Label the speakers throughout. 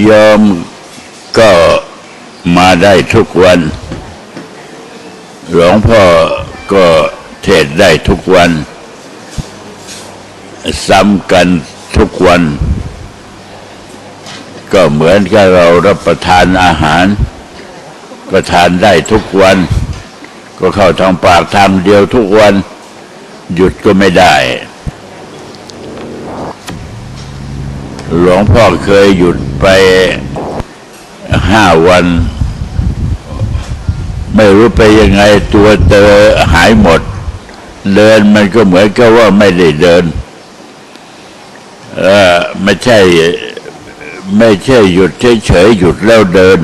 Speaker 1: โยมก็มาได้ทุกวัน หลวงพ่อก็เทศได้ทุกวัน ซ้ำกันทุกวัน ก็เหมือนกับเรารับประทานอาหารก็ทานได้ทุกวัน ก็เข้าทางปากทางเดียวทุกวัน หยุดก็ไม่ได้ หลวงพ่อเคยหยุดไปห้าวัน ไม่รู้ไปยังไงตัวเตอหายหมด เดินมันก็เหมือนกับว่าไม่ได้เดินเออไม่ใช่ไม่ใช่หยุดเฉยๆหยุดแล้วเดิน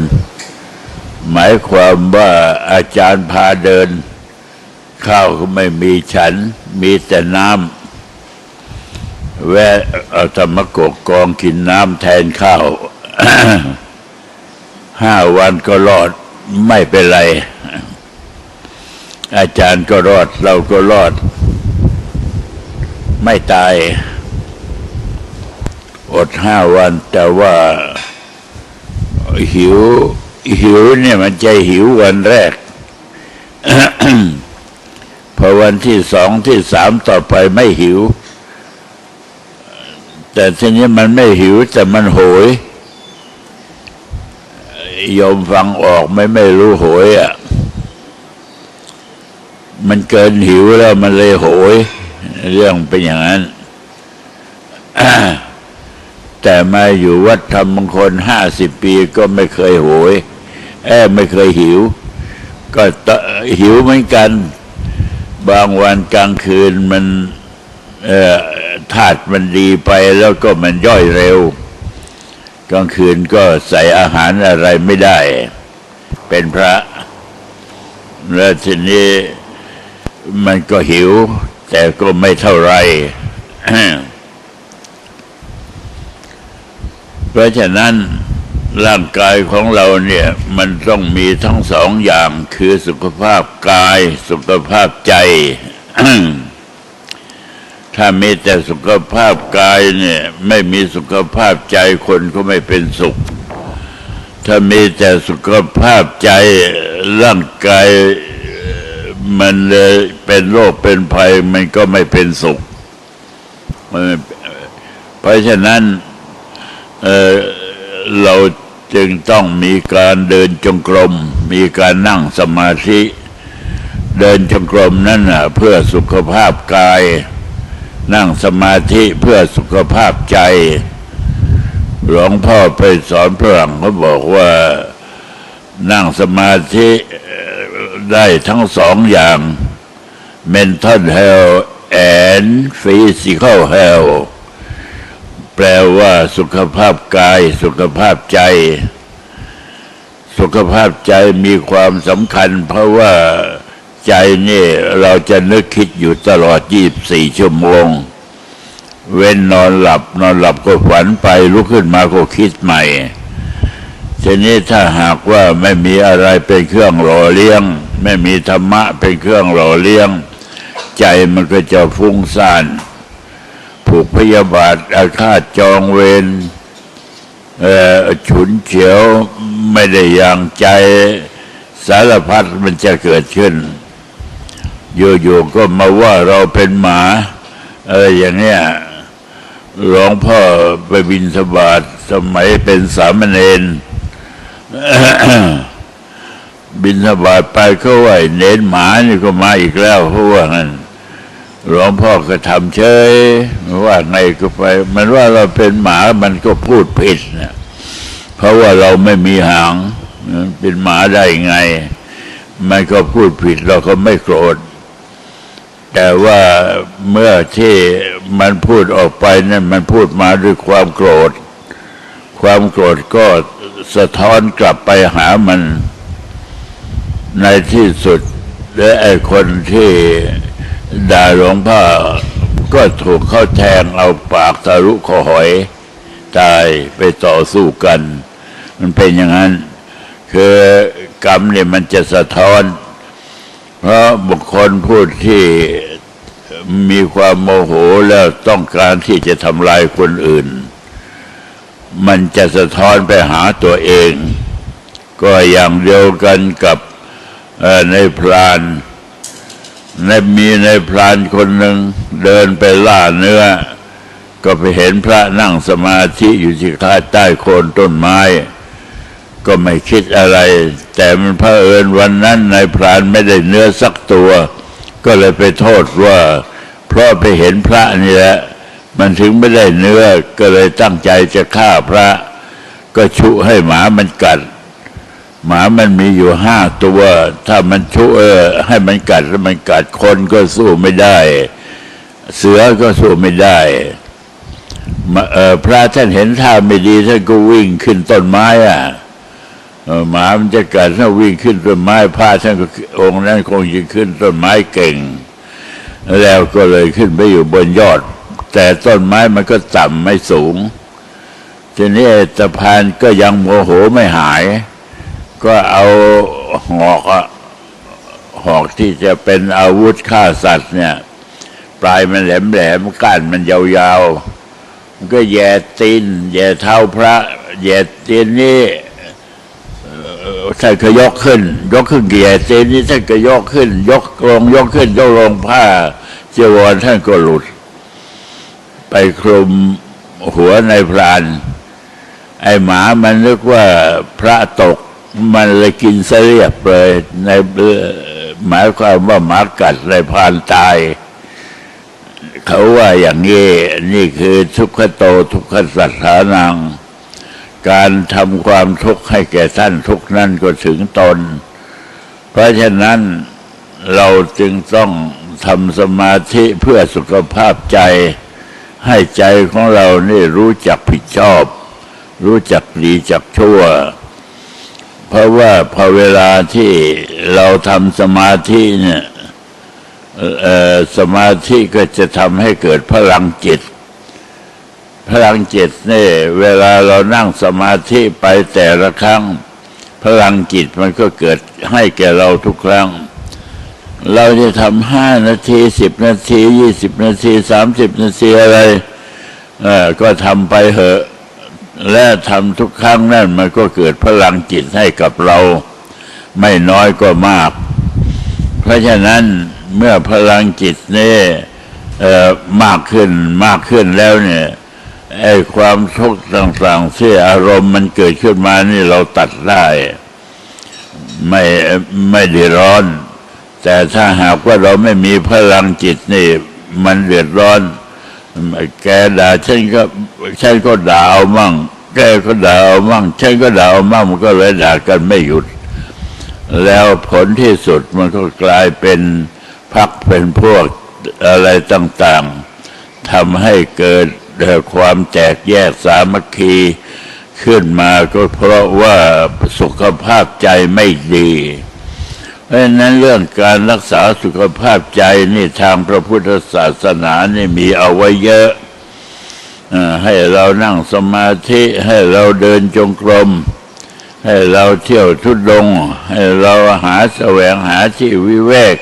Speaker 1: หมายความว่าอาจารย์พาเดิน ข้าวก็ไม่มีฉัน มีแต่น้ำ แวะเอาธรรมกกกองกินน้ำแทนข้าวห้าวันก็รอดไม่เป็นไร อาจารย์ก็รอด เราก็รอด ไม่ตาย อดห้าวันแต่ว่าหิว หิวเนี่ยมันใจหิววันแรก พอวันที่สองที่สามต่อไปไม่หิว แต่ทีนี้มันไม่หิวแต่มันโหยโยมฟังออกไหม่ไม่รู้โหยอะ มันเกินหิวแล้วมันเลยโหย เรื่องเป็นอย่างนั้น แต่มาอยู่วัดธรรมมงคลห้าสิบปีก็ไม่เคยโหยแอบไม่เคยหิว ก็หิวเหมือนกัน บางวันกลางคืนมัน เอ่อ ธาตุมันดีไปแล้วก็มันย่อยเร็ว กลางคืนก็ใส่อาหารอะไรไม่ได้ เป็นพระ แล้วทีนี้มันก็หิว แต่ก็ไม่เท่าไร เพราะฉะนั้นร่างกายของเราเนี่ย มันต้องมีทั้งสองอย่างคือสุขภาพกาย สุขภาพใจ ถ้ามีแต่สุขภาพกายเนี่ยไม่มีสุขภาพใจคนก็ไม่เป็นสุข ถ้ามีแต่สุขภาพใจร่างกายมันเลยเป็นโรคเป็นภัยมันก็ไม่เป็นสุข เพราะฉะนั้นเเราจึงต้องมีการเดินจงกรม มีการนั่งสมาธิ เดินจงกรมนั่นนะเพื่อสุขภาพกาย นั่งสมาธิเพื่อสุขภาพใจ หลวงพ่อไปสอนฝรั่งเขาบอกว่านั่งสมาธิได้ทั้งสองอย่าง mental health and physical health แปลว่าสุขภาพกาย สุขภาพใจ สุขภาพใจมีความสำคัญเพราะว่า ใจนี่เราจะนึกคิดอยู่ตลอด 24 ชั่วโมง เว้นนอนหลับ นอนหลับก็ฝันไปลุกขึ้นมาก็คิดใหม่ ทีนี้ถ้าหากว่าไม่มีอะไรเป็นเครื่องหล่อเลี้ยง ไม่มีธรรมะเป็นเครื่องหล่อเลี้ยง ใจมันก็จะฟุ้งซ่านผูกพยาบาทอาฆาตจองเวรฉุนเฉียวไม่ได้อย่างใจสารพัดมันจะเกิดขึ้น อยู่ๆก็มาว่าเราเป็นหมาอะไรอย่างเนี้ยหลวงพ่อไปบินสบาทสมัยเป็นสามเณรบินสบาทไปเขาว่าเน้นหมานี่ก็มาอีกแล้วเพราะว่างั้นหลวงพ่อก็ทำเฉยว่าไงก็ไป มันว่าเราเป็นหมามันก็พูดผิดนะเพราะว่าเราไม่มีหางเป็นหมาได้ไง มันก็พูดผิดเราก็ไม่โกรธ แต่ว่าเมื่อที่มันพูดออกไปนั่นมันพูดมาด้วยความโกรธ ความโกรธก็สะท้อนกลับไปหามันในที่สุดและไอ้คนที่ด่าหลวงพ่อก็ถูกเข้าแทงเอาปากทะลุคอหอย ตายไปต่อสู้กัน มันเป็นอย่างนั้น คือกรรมเนี่ยมันจะสะท้อน เพราะบุคคลผู้ที่มีความโมโหแล้วต้องการที่จะทำลายคนอื่น มันจะสะท้อนไปหาตัวเอง ก็อย่างเดียวกันกับในพรานในมีในพรานคนหนึ่งเดินไปล่าเนื้อ ก็ไปเห็นพระนั่งสมาธิอยู่ที่ข้าใต้โคนต้นไม้ ก็ไม่คิดอะไร แต่มันเผอิญวันนั้นนายพรานไม่ได้เนื้อสักตัว ก็เลยไปโทษว่า เพราะไปเห็นพระนี่แหละ มันถึงไม่ได้เนื้อก็เลยตั้งใจจะฆ่าพระ ก็ชุให้หมามันกัด หมามันมีอยู่ห้าตัว ถ้ามันชุเออ ให้มันกัดแล้วมันกัดคนก็สู้ไม่ได้ เสือก็สู้ไม่ได้พระท่านเห็นท่าไม่ดีท่านก็วิ่งขึ้นต้นไม้อะ หมามันจะกัดท่าวิ่งขึ้นต้นไม้พระท่านก็องค์นั้นคงจะขึ้นต้นไม้เก่ง แล้วก็เลยขึ้นไปอยู่บนยอด แต่ต้นไม้มันก็ต่ำไม่สูง ทีนี้ตะพานก็ยังโมโหไม่หาย ก็เอาหอกอะหอกที่จะเป็นอาวุธฆ่าสัตว์เนี่ย ปลายมันแหลมแหลมๆก้านมันยาวๆมันก็แย่ตีนแย่เท้าพระแย่ตีนนี่ ท่านก็ยกขึ้น ยกขึ้นแย่ตีนนี่ท่านก็ยกขึ้น ยกลงยกขึ้นยกลงผ้าเจีวรท่านก็หลุด ไปคลุมหัวในายพราน ไอหมามันนึกว่าพระตกมันเลยกินเสเรียบเลยในเอ่อหมายความว่าหมากัดในายพรานตาย เขาว่าอย่างนี้นี่คือทุกขโตทุกขสัตถานัง การทำความทุกข์ให้แก่ท่านทุกนั้นก็ถึงตน เพราะฉะนั้นเราจึงต้องทำสมาธิเพื่อสุขภาพใจ ให้ใจของเรานี่รู้จักผิดชอบ รู้จักดีจักชั่ว เพราะว่าพอเวลาที่เราทำสมาธิเนี่ยสมาธิก็จะทำให้เกิดพลังจิต พลังจิตเนี่ยเวลาเรานั่งสมาธิไปแต่ละครั้ง พลังจิตมันก็เกิดให้แก่เราทุกครั้ง เราจะทำห้านาทีสิบนาทียี่สิบนาทีสามสิบนาทีอะไรก็ทำไปเหอะ และทำทุกครั้งนั่นมันก็เกิดพลังจิตให้กับเรา ไม่น้อยก็มาก เพราะฉะนั้นเมื่อพลังจิตนี่เอ่อมากขึ้นมากขึ้นแล้วเนี่ย ไอ้ความทุกข์ต่างๆที่อารมณ์มันเกิดขึ้นมานี่เราตัดได้ ไม่ไม่เดือดร้อน แต่ถ้าหากว่าเราไม่มีพลังจิตนี่ มันเดือดร้อน แกด่าฉันก็ฉันก็ด่าเอามั่ง แกก็ด่าเอามั่งฉันก็ด่าเอามั่งมันก็เลยด่ากันไม่หยุด แล้วผลที่สุดมันก็กลายเป็นพักเป็นพวกอะไรต่างๆทำให้เกิด ความแตกแยกสามัคคีขึ้นมาก็เพราะว่าสุขภาพใจไม่ดี เพราะฉะนั้นเรื่องการรักษาสุขภาพใจนี่ทางพระพุทธศาสนานี่มีเอาไว้เยอะ ให้เรานั่งสมาธิให้เราเดินจงกรม ให้เราเที่ยวทุดง ให้เราหาแสวงหาที่วิเวก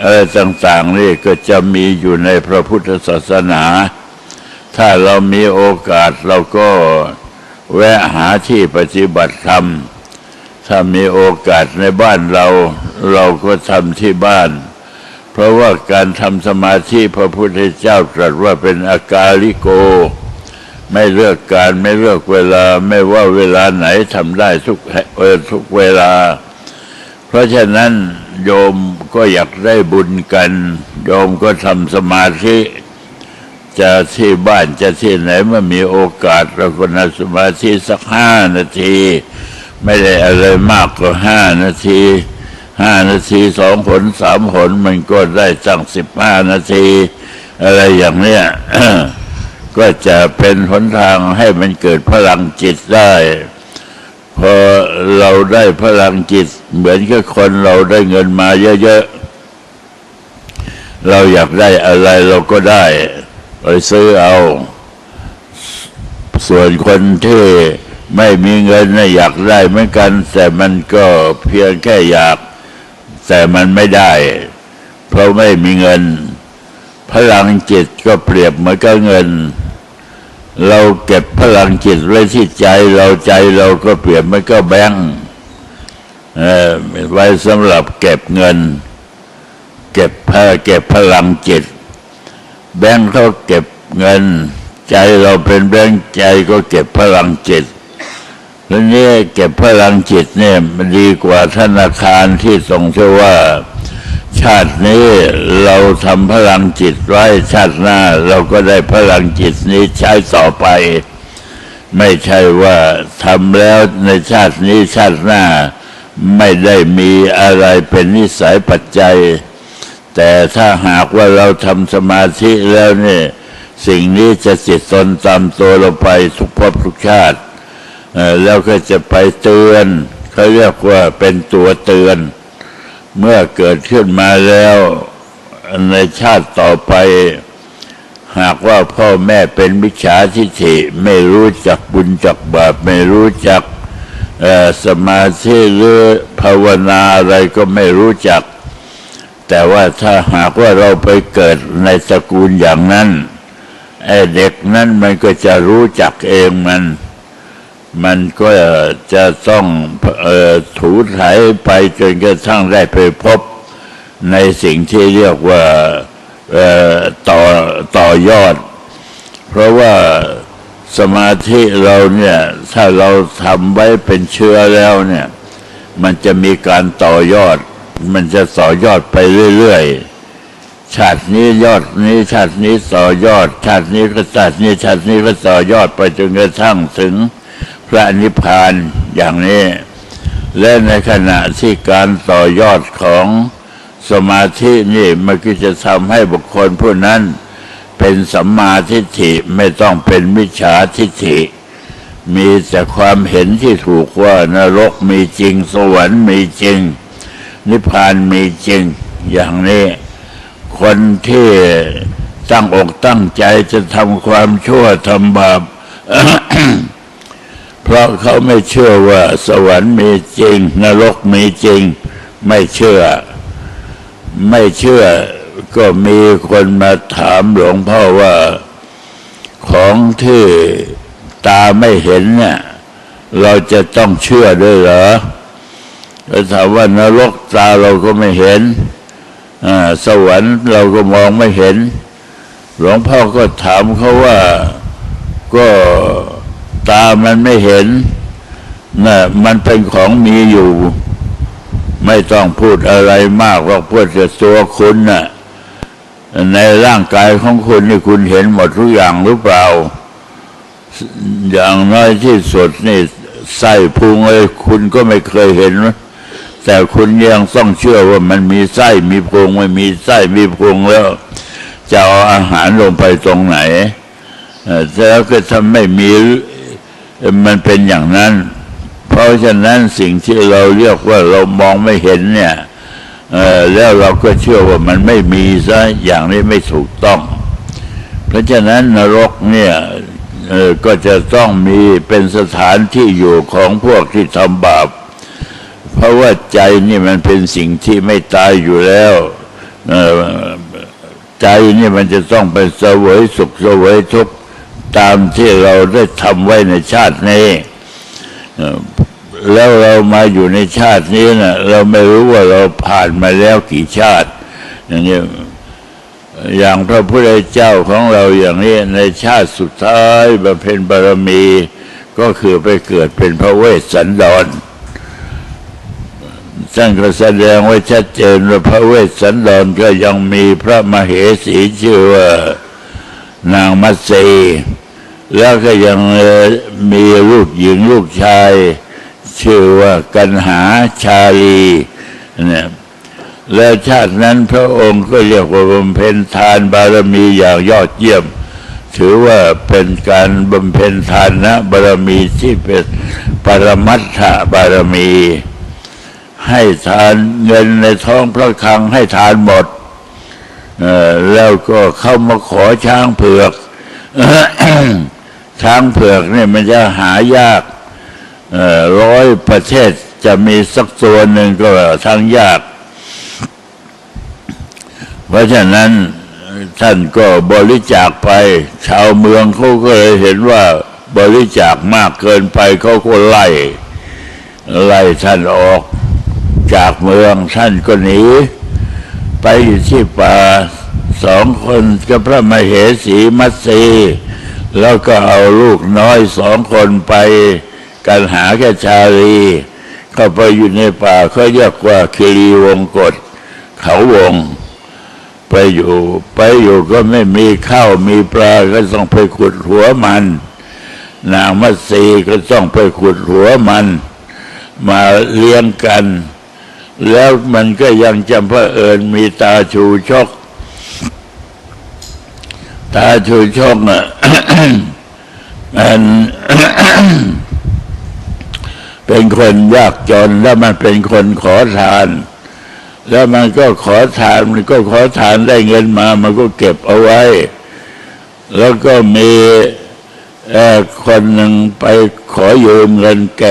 Speaker 1: อะไรต่างๆนี่ก็จะมีอยู่ในพระพุทธศาสนา ถ้าเรามีโอกาสเราก็แวะหาที่ปฏิบัติธรรม ถ้ามีโอกาสในบ้านเรา เราก็ทำที่บ้าน เพราะว่าการทำสมาธิพระพุทธเจ้าตรัสว่าเป็นอากาลิโก ไม่เลือกการไม่เลือกเวลาไม่ว่าเวลาไหนทำได้ทุกแห่งเออทุกเวลา เพราะฉะนั้นโยมก็อยากได้บุญกัน โยมก็ทำสมาธิ จะที่บ้านจะที่ไหนเมื่อมีโอกาสเราก็นั่งสมาธิสักห้านาที ไม่ได้อะไรมากกว่าห้านาทีห้านาทีสองผลสามผลมันก็ได้ตั้งสิบห้านาที อะไรอย่างเนี้ยก็จะเป็นหนทางให้มันเกิดพลังจิตได้ พอเราได้พลังจิต เหมือนกับคนเราได้เงินมาเยอะๆเราอยากได้อะไรเราก็ได้ ไปซื้อเอา ส่วนคนที่ไม่มีเงินนะอยากได้เหมือนกัน แต่มันก็เพียงแค่อยาก แต่มันไม่ได้ เพราะไม่มีเงิน พลังจิตก็เปรียบเหมือนกับเงิน เราเก็บพลังจิตไว้ที่ใจ เราใจเราก็เปรียบเหมันก็แบงค์ไว้สำหรับเก็บเงิน เก็บพเก็บพลังจิต แบงค์เขาเก็บเงิน ใจเราเป็นแบงค์ใจก็เก็บพลังจิตแล้วนี้เก็บพลังจิตเนี่ยมันดีกว่าธนาคารที่ทรงเชื่อว่า ชาตินี้เราทำพลังจิตไว้ชาติหน้า เราก็ได้พลังจิตนี้ใช้ต่อไป ไม่ใช่ว่าทำแล้วในชาตินี้ชาติหน้า ไม่ได้มีอะไรเป็นนิสัยปัจจัย แต่ถ้าหากว่าเราทำสมาธิแล้วเนี่ยสิ่งนี้จะจิตตนตามตัวเราไปทุกภพทุกชาติแล้วก็จะไปเตือนเขาเรียกว่าเป็นตัวเตือน เมื่อเกิดขึ้นมาแล้วในชาติต่อไป หากว่าพ่อแม่เป็นมิจฉาทิฏฐิไม่รู้จักบุญจักบาปไม่รู้จักสมาธิหรือภาวนาอะไรก็ไม่รู้จัก แต่ว่าถ้าหากว่าเราไปเกิดในตระกูลอย่างนั้นไอ้เด็กนั้นมันก็จะรู้จักเองมัน มันก็จะต้องเอ่อถูไถไปจนกระทั่งได้ไปพบในสิ่งที่เรียกว่าต่อต่อยอด เพราะว่าสมาธิเราเนี่ย ถ้าเราทำไว้เป็นเชื้อแล้วเนี่ย มันจะมีการต่อยอด มันจะต่อยอดไปเรื่อยๆ ชาตินี้ยอดนี้ชาตินี้ต่อยอด ชาตินี้ก็ชาตินี้ชาตินี้ก็ต่อยอดไปจนกระทั่งถึงพระนิพพานอย่างนี้ และในขณะที่การต่อยอดของสมาธินี่มันก็จะทำให้บุคคลผู้นั้นเป็นสัมมาทิฏฐิไม่ต้องเป็นมิจฉาทิฏฐิ มีแต่ความเห็นที่ถูกว่านรกมีจริง สวรรค์มีจริง นิพพานมีจริงอย่างนี้ คนที่ตั้งอกตั้งใจจะทำความชั่วทำบาปเพราะเขาไม่เชื่อว่าสวรรค์มีจริง นรกมีจริง ไม่เชื่อ ไม่เชื่อก็มีคนมาถามหลวงพ่อว่าของที่ตาไม่เห็นเนี่ยเราจะต้องเชื่อด้วยเหรอ แล้วถามว่านรกตาเราก็ไม่เห็นสวรรค์เราก็มองไม่เห็น หลวงพ่อก็ถามเขาว่าก็ตามันไม่เห็นนะมันเป็นของมีอยู่ ไม่ต้องพูดอะไรมากหรอกพูดแต่ตัวคุณน่ะในร่างกายของคุณนี่คุณเห็นหมดทุกอย่างหรือเปล่า อย่างน้อยที่สุดนี่ไส้พุงเลยคุณก็ไม่เคยเห็นนะ แต่คุณยังต้องเชื่อว่ามันมีไส้มีพุงไม่มีไส้มีพุงแล้ว จะเอาอาหารลงไปตรงไหนแล้วก็ถ้าไม่มีมันเป็นอย่างนั้น เพราะฉะนั้นสิ่งที่เราเรียกว่าเรามองไม่เห็นเนี่ยแล้วเราก็เชื่อว่ามันไม่มีซะอย่างนี้ไม่ถูกต้อง เพราะฉะนั้นนรกเนี่ยก็จะต้องมีเป็นสถานที่อยู่ของพวกที่ทำบาป เพราะว่าใจนี่มันเป็นสิ่งที่ไม่ตายอยู่แล้วใจนี่มันจะต้องไปเสวยสุขเสวยทุกข์ตามที่เราได้ทำไว้ในชาตินี้แล้วเรามาอยู่ในชาตินี้นะเราไม่รู้ว่าเราผ่านมาแล้วกี่ชาติ อย่างนี้อย่างพระพุทธเจ้าของเราอย่างนี้ในชาติสุดท้ายบำเพ็ญบารมี ก็คือไปเกิดเป็นพระเวสสันดร ท่านก็แสดงไว้ชัดเจนว่าพระเวสสันดรก็ยังมีพระมเหสีชื่อว่านางมัตสีแล้วก็ยังมีลูกหญิงลูกชาย ชื่อว่ากันหาชาลีเนี่ยแล้วชาตินั้นพระองค์ก็เรียกว่าบำเพ็ญทานบารมีอย่างยอดเยี่ยม ถือว่าเป็นการบำเพ็ญทานนะบารมีที่เป็นปรมัตถบารมี ให้ทานเงินในท้องพระคลังให้ทานหมดแล้วก็เข้ามาขอช้างเผือก ช้างเผือกเนี่ยมันจะหายากร้อยประเทศจะมีสักตัวหนึ่งก็ทั้งยาก เพราะฉะนั้นท่านก็บริจาคไป ชาวเมืองเขาก็เลยเห็นว่าบริจาคมากเกินไปเขาก็ไล่ไล่ท่านออก จากเมืองท่านก็หนี ไปอยู่ที่ป่าสองคนกับพระมเหสีมัตสีแล้วก็เอาลูกน้อยสองคนไปกันหาแก่ชาลี เข้าไปอยู่ในป่าเขาเรียกว่าคิรีวงกฏเขาวง ไปอยู่ไปอยู่ก็ไม่มีข้าวมีปลาก็ต้องไปขุดหัวมัน นางมัตสีก็ต้องไปขุดหัวมัน มาเลี้ยงกัน แล้วมันก็ยังจำเพอเอิญมีตาชูชก ตาชูชกอะมันเป็นคนยากจนแล้วมันเป็นคนขอทาน แล้วมันก็ขอทานมันก็ขอทานได้เงินมา มันก็เก็บเอาไว้ แล้วก็มีคนหนึ่งไปขอยืมเงินแก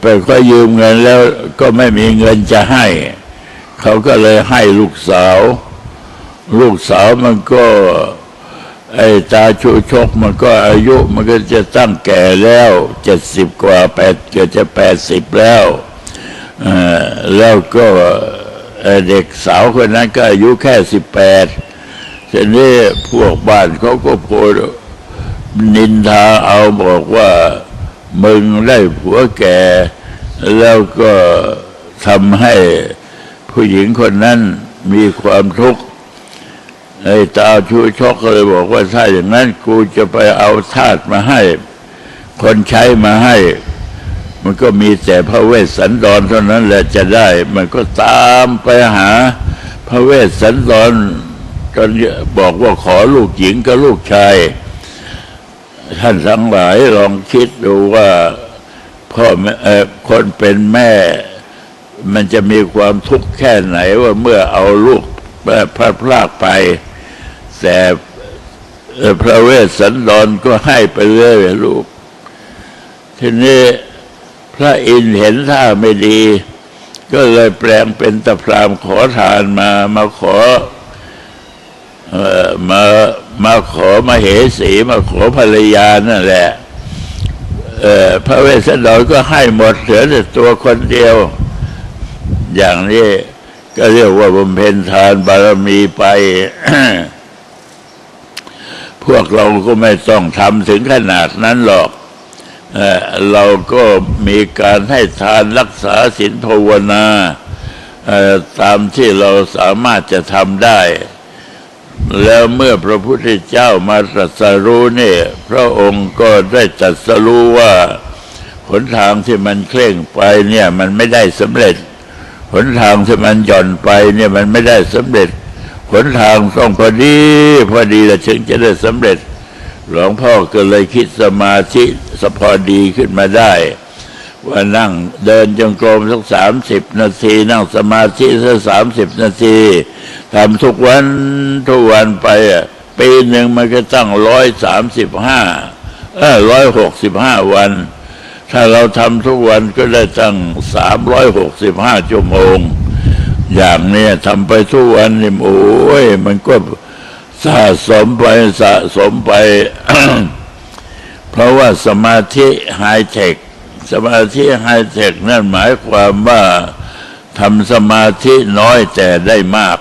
Speaker 1: ไปขอยืมเงินแล้วก็ไม่มีเงินจะให้ เขาก็เลยให้ลูกสาว ลูกสาวมันก็ ไอ้ตาชูชกมันก็อายุมันก็จะตั้งแก่แล้วเจ็ดสิบกว่าแปดเกือบจะแปดสิบแล้วแล้วก็เอ่อเด็กสาวคนนั้นก็อายุแค่สิบแปดทีนี้พวกบ้านเขาก็พูดนินทาเอาบอกว่า มึงได้ผัวแก่ แล้วก็ทำให้ผู้หญิงคนนั้นมีความทุกข์ไอ้ตาชูชกก็เลยบอกว่าถ้าอย่างนั้นกูจะไปเอาทาสมาให้ คนใช้มาให้ มันก็มีแต่พระเวสสันดรเท่านั้นแหละจะได้ มันก็ตามไปหาพระเวสสันดรจนบอกว่าขอลูกหญิงกับลูกชาย ท่านทั้งหลายลองคิดดูว่าพ่อแม่คนเป็นแม่ มันจะมีความทุกข์แค่ไหนว่าเมื่อเอาลูกพระพลากไป แต่พระเวสสันดรก็ให้ไปเรื่อยลูก ทีนี้พระอินทร์เห็นท่าไม่ดี ก็เลยแปลงเป็นตะพรามขอทานมามาขอออมา มาขอมาเหสีมาขอภรรยานั่นแหละพระเวสสันดรก็ให้หมดเหลือแต่ตัวคนเดียว อย่างนี้ก็เรียกว่าบำเพ็ญทานบารมีไป พวกเราก็ไม่ต้องทำถึงขนาดนั้นหรอกเอเราก็มีการให้ทานรักษาศีลภาวนาตามที่เราสามารถจะทำได้ แล้วเมื่อพระพุทธเจ้ามาตรัสรู้เนี่ยพระองค์ก็ได้ตรัสรู้ว่าหนทางที่มันเคร่งไปเนี่ยมันไม่ได้สำเร็จหนทางที่มันหย่อนไปเนี่ยมันไม่ได้สำเร็จหนทางต้องพอดีพอดีแล้วถึงจะได้สำเร็จ หลวงพ่อก็เลยคิดสมาธิสพอดีขึ้นมาได้ ว่านั่งเดินจงกรมสักสามสิบนาที นั่งสมาธิสักสามสิบนาทีทำทุกวันทุกวันไปอะปีหนึ่งมันก็ตั้งร้อยสามสิบห้าเออร้อยหกสิบห้าวัน ถ้าเราทำทุกวันก็ได้ตั้งสามร้อยหกสิบห้าชั่วโมง อย่างเนี้ยทำไปทุกวันนี่โอ้ยมันก็สะสมไปสะสมไป เพราะว่าสมาธิไฮเทค สมาธิไฮเทคนั่นหมายความว่าทำสมาธิน้อยแต่ได้มาก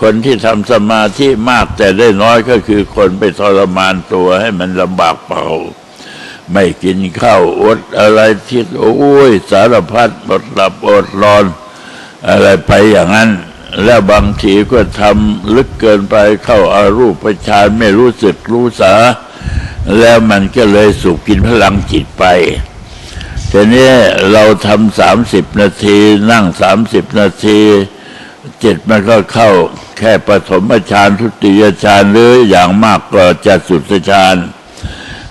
Speaker 1: คนที่ทำสมาธิมากแต่ได้น้อยก็คือคนไปทรมานตัวให้มันลำบากเปล่า ไม่กินข้าวอดอะไรที่โอ้ยสารพัดอดหลับอดนอน อะไรไปอย่างนั้น แล้วบางทีก็ทำลึกเกินไปเข้าอารูปฌานไม่รู้สึกรู้สา แล้วมันก็เลยสูบกินพลังจิตไป ทีนี้เราทำสามสิบนาที นั่งสามสิบนาที จิตมันก็เข้าแค่ปฐมฌานทุติยฌานหรืออย่างมากก็จะสุดฌาน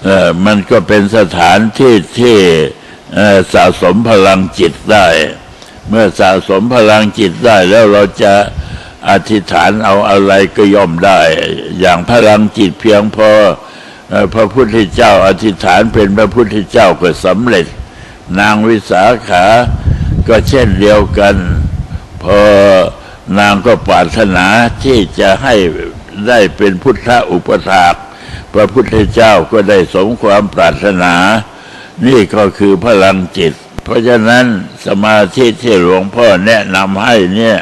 Speaker 1: เออมันก็เป็นสถานที่ที่สะสมพลังจิตได้ เมื่อสะสมพลังจิตได้แล้วเราจะอธิษฐานเอาอะไรก็ย่อมได้ อย่างพลังจิตเพียงพอพระพุทธเจ้าอธิษฐานเป็นพระพุทธเจ้าก็สำเร็จ นางวิสาขา ก็เช่นเดียวกัน พอนางก็ปรารถนาที่จะให้ได้เป็นพุทธอุปถากพระพุทธเจ้าก็ได้สมความปรารถนา นี่ก็คือพลังจิต เพราะฉะนั้นสมาธิที่หลวงพ่อแนะนำให้เนี่ย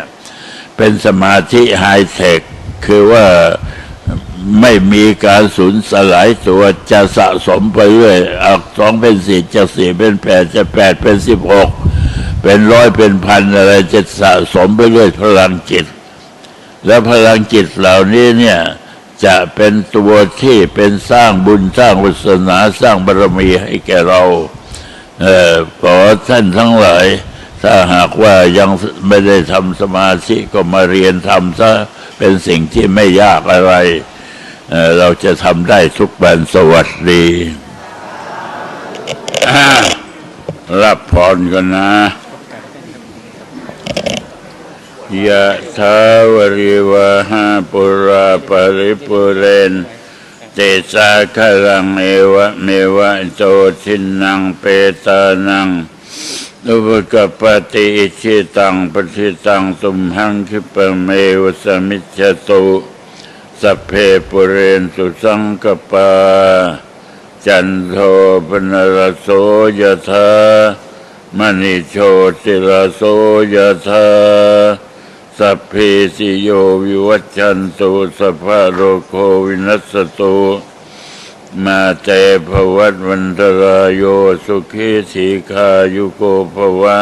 Speaker 1: เป็นสมาธิไฮเทค คือว่า ไม่มีการสูญสลายตัวจะสะสมไปเรื่อยอักสองเป็นสี่จะสี่เป็นแปดจะแปดเป็นสิบหกเป็นร้อยเป็นพันอะไรจะสะสมไปเรื่อยพลังจิต แล้วพลังจิตเหล่านี้เนี่ยจะเป็นตัวที่เป็นสร้างบุญสร้างวาสนาสร้างบารมีให้แก่เราเออขอท่านทั้งหลายถ้าหากว่ายังไม่ได้ทำสมาธิก็มาเรียนทำซะเป็นสิ่งที่ไม่ยากอะไร เราจะทำได้ทุกวันสวัสดีรับพรกันนะยะทาวริวาหาปุราปริปุเรนเตสาคลังเอวะเมวะโตทินังเปตานังอุปกปปติอิชิตังปฏิตังตุมหังคิปเมวะสมิจตุ สัพเพปุเรนสุสังกปา จันโทปนรโสยธามณิโชติรโสยธาสัพเพสิโยวิวัชชันตุสัพพะโรโควินัสตุมาเตภวัตวันตรายโยสุขีสีคายุโกภวะ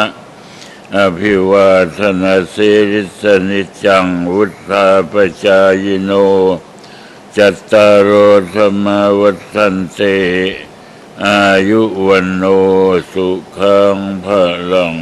Speaker 1: อภิวาทนาสีริสนิจังวุธาปจายโน จัตตารโอธรรมวัฏันเต อายุวันโนสุขังพลัง